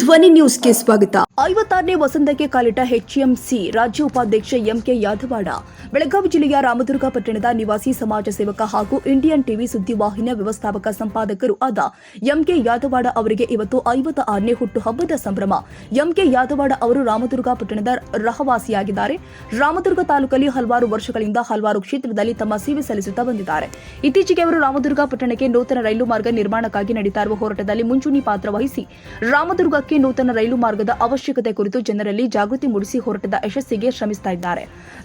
ಧ್ವನಿ ನ್ಯೂಸ್ಗೆ ಸ್ವಾಗತ. ಐವತ್ತಾರನೇ ವಸಂತಕ್ಕೆ ಕಾಲಿಟ್ಟ ಎಚ್ಎಂಸಿ ರಾಜ್ಯ ಉಪಾಧ್ಯಕ್ಷ ಎಂಕೆ ಯಾದವಾಡ, ಬೆಳಗಾವಿ ಜಿಲ್ಲೆಯ ರಾಮದುರ್ಗ ಪಟ್ಟಣದ ನಿವಾಸಿ ಸಮಾಜ ಸೇವಕ ಹಾಗೂ ಇಂಡಿಯನ್ ಟಿವಿ ಸುದ್ದಿವಾಹಿನಿಯ ವ್ಯವಸ್ಥಾಪಕ ಸಂಪಾದಕರು ಆದ ಎಂಕೆ ಯಾದವಾಡ ಅವರಿಗೆ ಇವತ್ತು ಐವತ್ತ ಆರನೇ ಹುಟ್ಟುಹಬ್ಬದ ಸಂಭ್ರಮ. ಎಂಕೆ ಯಾದವಾಡ ಅವರು ರಾಮದುರ್ಗ ಪಟ್ಟಣದ ರಹವಾಸಿಯಾಗಿದ್ದಾರೆ. ರಾಮದುರ್ಗ ತಾಲೂಕಲ್ಲಿ ಹಲವಾರು ವರ್ಷಗಳಿಂದ ಹಲವಾರು ಕ್ಷೇತ್ರದಲ್ಲಿ ತಮ್ಮ ಸೇವೆ ಸಲ್ಲಿಸುತ್ತಾ ಬಂದಿದ್ದಾರೆ. ಇತ್ತೀಚೆಗೆ ಅವರು ರಾಮದುರ್ಗ ಪಟ್ಟಣಕ್ಕೆ ನೂತನ ರೈಲು ಮಾರ್ಗ ನಿರ್ಮಾಣಕ್ಕಾಗಿ ನಡೀತಾ ಇರುವ ಹೋರಾಟದಲ್ಲಿ ಮುಂಚೂಣಿ ಪಾತ್ರ ವಹಿಸಿ ರಾಮದುರ್ಗಕ್ಕೆ ನೂತನ ರೈಲು ಮಾರ್ಗದ ಅವಶ್ಯಕತೆ ಕುರಿತು ಜನರಲ್ಲಿ ಜಾಗೃತಿ ಮೂಡಿಸಿ ಹೊರಟದ ಯಶಸ್ಸಿಗೆ ಶ್ರಮಿಸುತ್ತಿದ್ದಾರೆ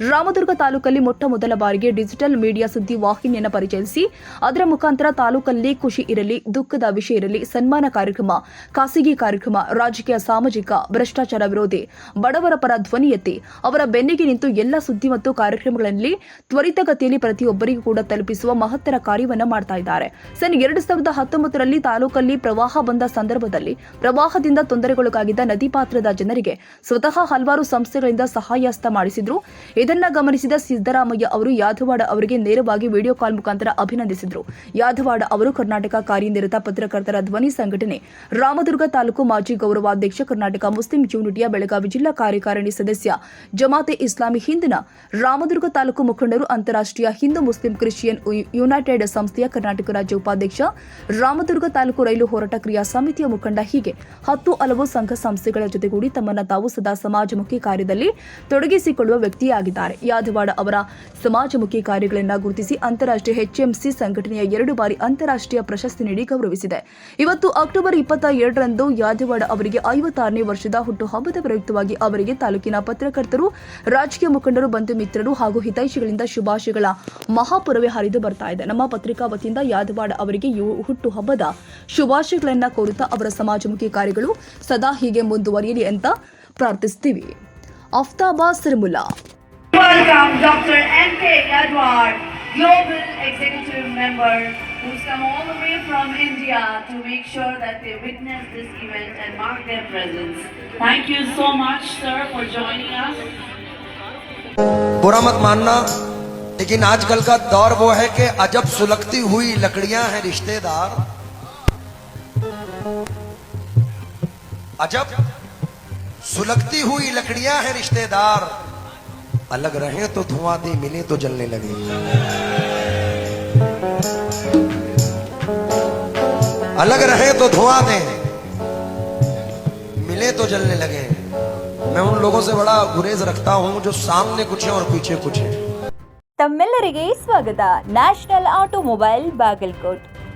ರಾಮದುರ್ಗ ತಾಲೂಕಲ್ಲಿ ಮೊಟ್ಟ ಮೊದಲ ಬಾರಿಗೆ ಡಿಜಿಟಲ್ ಮೀಡಿಯಾ ಸುದ್ದಿ ವಾಹಿನಿಯನ್ನು ಪರಿಚಯಿಸಿ, ಅದರ ಮುಖಾಂತರ ತಾಲೂಕಲ್ಲಿ ಖುಷಿ ಇರಲಿ, ದುಃಖದ ವಿಷಯ ಇರಲಿ, ಸನ್ಮಾನ ಕಾರ್ಯಕ್ರಮ, ಖಾಸಗಿ ಕಾರ್ಯಕ್ರಮ, ರಾಜಕೀಯ, ಸಾಮಾಜಿಕ, ಭ್ರಷ್ಟಾಚಾರ ವಿರೋಧಿ, ಬಡವರ ಪರ ಧ್ವನಿ ಎತ್ತಿ, ಅವರ ಬೆನ್ನಿಗೆ ನಿಂತು ಎಲ್ಲ ಸುದ್ದಿ ಮತ್ತು ಕಾರ್ಯಕ್ರಮಗಳಲ್ಲಿ ತ್ವರಿತಗತಿಯಲ್ಲಿ ಪ್ರತಿಯೊಬ್ಬರಿಗೂ ಕೂಡ ತಲುಪಿಸುವ ಮಹತ್ತರ ಕಾರ್ಯವನ್ನು ಮಾಡ್ತಾ ಇದ್ದಾರೆ. ಸನ್ ಎರಡು ಸಾವಿರದ ಹತ್ತೊಂಬತ್ತರಲ್ಲಿ ತಾಲೂಕಲ್ಲಿ ಪ್ರವಾಹ ಬಂದ ಸಂದರ್ಭದಲ್ಲಿ ಪ್ರವಾಹದಿಂದ ತೊಂದರೆಗೊಳಗಾಗಿದ್ದ ನದಿ ಪಾತ್ರದ ಜನರಿಗೆ ಸ್ವತಃ ಹಲವಾರು ಸಂಸ್ಥೆಗಳಿಂದ ಸಹಾಯಹಸ್ತ ಮಾಡಿಸಿದ್ರು. ಇದನ್ನ ಗಮನಿಸಿದ ಸಿದ್ದರಾಮಯ್ಯ ಅವರು ಯಾದವಾಡ ಅವರಿಗೆ ನೇರವಾಗಿ ವಿಡಿಯೋ ಕಾಲ್ ಮುಖಾಂತರ ಅಭಿನಂದಿಸಿದ್ರು. ಯಾದವಾಡ ಅವರು ಕರ್ನಾಟಕ ಕಾರ್ಯನಿರತ ಪತ್ರಕರ್ತರ ಧ್ವನಿ ಸಂಘಟನೆ, ರಾಮದುರ್ಗ ತಾಲೂಕು ಮಾಜಿ ಗೌರವಾಧ್ಯಕ್ಷ ಕರ್ನಾಟಕ ಮುಸ್ಲಿಂ ಯೂನಿಟಿಯ ಬೆಳಗಾವಿ ಜಿಲ್ಲಾ ಕಾರ್ಯಕಾರಿಣಿ ಸದಸ್ಯ ಜಮಾತೆ ಇಸ್ಲಾಮಿ ಹಿಂದಿನ ರಾಮದುರ್ಗ ತಾಲೂಕು ಮುಖಂಡರು ಅಂತಾರಾಷ್ಟ್ರೀಯ ಹಿಂದೂ ಮುಸ್ಲಿಂ ಕ್ರಿಶ್ಚಿಯನ್ ಯುನೈಟೆಡ್ ಸಂಸ್ಥೆಯ ಕರ್ನಾಟಕ ರಾಜ್ಯ ಉಪಾಧ್ಯಕ್ಷ, ರಾಮದುರ್ಗ ತಾಲೂಕು ರೈಲು ಹೋರಾಟ ಕ್ರಿಯಾ ಸಮಿತಿಯ ಮುಖಂಡ ಹೀಗೆ ಹತ್ತು ಹಲವು ಸಂಘ ಸಂಸ್ಥೆಗಳ ಜೊತೆಗೂಡಿ ತಮ್ಮನ್ನ ತಾವು ಸದಾ ಸಮಾಜಮುಖಿ ಕಾರ್ಯದಲ್ಲಿ ತೊಡಗಿಸಿಕೊಳ್ಳುವ ವ್ಯಕ್ತಿಯಾಗಿದ್ದಾರೆ. ಯಾದವಾಡ ಅವರ ಸಮಾಜಮುಖಿ ಕಾರ್ಯಗಳನ್ನು ಗುರುತಿಸಿ ಅಂತಾರಾಷ್ಟ್ರೀಯ ಎಚ್ಎಂಸಿ ಸಂಘಟನೆಯ ಎರಡು ಬಾರಿ ಅಂತಾರಾಷ್ಟ್ರೀಯ ಪ್ರಶಸ್ತಿ ನೀಡಿ ಗೌರವಿಸಿದೆ. ಇವತ್ತು ಅಕ್ಟೋಬರ್ ಇಪ್ಪತ್ತ ಎರಡರಂದು ಯಾದವಾಡ ಅವರಿಗೆ ಐವತ್ತಾರನೇ ವರ್ಷದ ಹುಟ್ಟುಹಬ್ಬದ ಪ್ರಯುಕ್ತವಾಗಿ ಅವರಿಗೆ ತಾಲೂಕಿನ ಪತ್ರಕರ್ತರು, ರಾಜಕೀಯ ಮುಖಂಡರು, ಬಂಧು ಮಿತ್ರರು ಹಾಗೂ ಹಿತೈಷಿಗಳಿಂದ ಶುಭಾಶಯಗಳ ಮಹಾಪುರವೇ ಹರಿದು ಬರ್ತಾ ಇದೆ. ನಮ್ಮ ಪತ್ರಿಕಾ ವತಿಯಿಂದ ಯಾದವಾಡ ಅವರಿಗೆ ಹುಟ್ಟುಹಬ್ಬದ ಶುಭಾಶಯಗಳನ್ನು ಕೋರುತ್ತಾ ಅವರ ಸಮಾಜಮುಖಿ ಕಾರ್ಯಗಳು ಸದಾ ಹೀಗೆ ಮುಂದುವರಿಯಲಿ ಅಂತ ಪ್ರಾರ್ಥಿಸ್ತೀವಿ ಅಫ್ತಾಬಾ ಸಿರ್ಮುಲ್ಲಾ Welcome Dr. N.K. Edward, Global Executive Member, who's come all the way from India to make sure that they witness this event and mark their presence. Thank you so much, sir, for joining us. बुरा मत मानना लेकिन आजकल का दौर वो है कि अजब सुलगती हुई लकड़ियां हैं रिश्तेदार अजब सुलगती हुई लकड़ियां हैं रिश्तेदार अलग रहे तो धुआं दे मिले तो जलने लगे अलग रहे तो धुआं दे मिले तो जलने लगे मैं उन लोगों से बड़ा गुरेज रखता हूं जो सामने कुछ है और पीछे कुछ है ತಮ್ಮೆಲ್ಲರಿಗೆ ಸ್ವಾಗತ ನ್ಯಾಷನಲ್ ಆಟೋಮೊಬೈಲ್ ಬಾಗಲ್ಕೋಟ್